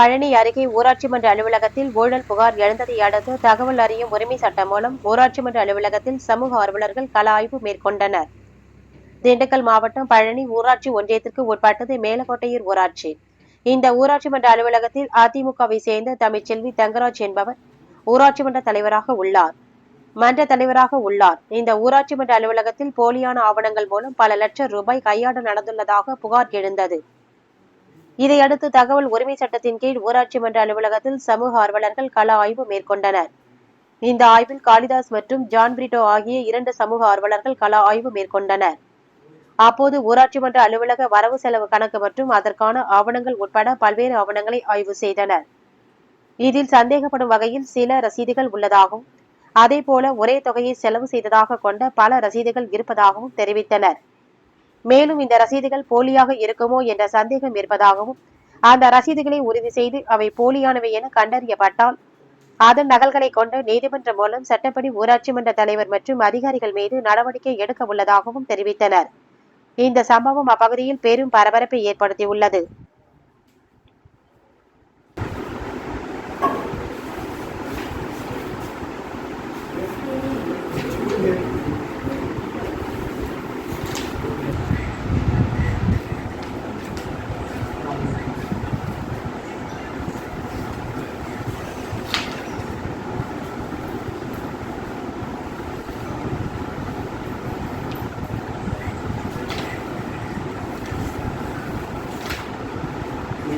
பழனி அருகே ஊராட்சி மன்ற அலுவலகத்தில் ஊழல் புகார் எழுந்ததை அடுத்து தகவல் அறியும் உரிமை சட்டம் மூலம் ஊராட்சி மன்ற அலுவலகத்தில் சமூக ஆர்வலர்கள் கள ஆய்வு மேற்கொண்டனர். திண்டுக்கல் மாவட்டம் பழனி ஊராட்சி ஒன்றியத்திற்கு உட்பட்டது மேலக்கோட்டையூர் ஊராட்சி. இந்த ஊராட்சி மன்ற அலுவலகத்தில் அதிமுகவை சேர்ந்த தமிழ்ச்செல்வி தங்கராஜ் என்பவர் ஊராட்சி மன்ற தலைவராக உள்ளார். மன்ற தலைவராக உள்ளார். இந்த ஊராட்சி மன்ற அலுவலகத்தில் போலியான ஆவணங்கள் மூலம் பல லட்சம் ரூபாய் கையாட நடந்துள்ளதாக புகார் எழுந்தது. இதையடுத்து தகவல் உரிமை சட்டத்தின் கீழ் ஊராட்சி மன்ற அலுவலகத்தில் சமூக ஆர்வலர்கள் கள ஆய்வு மேற்கொண்டனர். இந்த ஆய்வில் காளிதாஸ் மற்றும் ஜான் பிரிட்டோ ஆகிய இரண்டு சமூக ஆர்வலர்கள் கள ஆய்வு மேற்கொண்டனர். அப்போது ஊராட்சி மன்ற அலுவலக வரவு செலவு கணக்கு மற்றும் அதற்கான ஆவணங்கள் உட்பட பல்வேறு ஆவணங்களை ஆய்வு செய்தனர். இதில் சந்தேகப்படும் வகையில் சில ரசீதுகள் உள்ளதாகவும் அதே போல ஒரே தொகையை செலவு செய்ததாக கொண்ட பல ரசீதுகள் இருப்பதாகவும் தெரிவித்தனர். மேலும் இந்த ரசீதுகள் போலியாக இருக்குமோ என்ற சந்தேகம் இருப்பதாகவும் அந்த ரசீதுகளை உறுதி செய்து அவை போலியானவை என கண்டறியப்பட்டால் அதன் நகல்களை கொண்டு நீதிமன்றம் மூலம் சட்டப்படி ஊராட்சி மன்ற தலைவர் மற்றும் அதிகாரிகள் மீது நடவடிக்கை எடுக்க உள்ளதாகவும் தெரிவித்தனர். இந்த சம்பவம் அப்பகுதியில் பெரும் பரபரப்பை ஏற்படுத்தியுள்ளது. Thank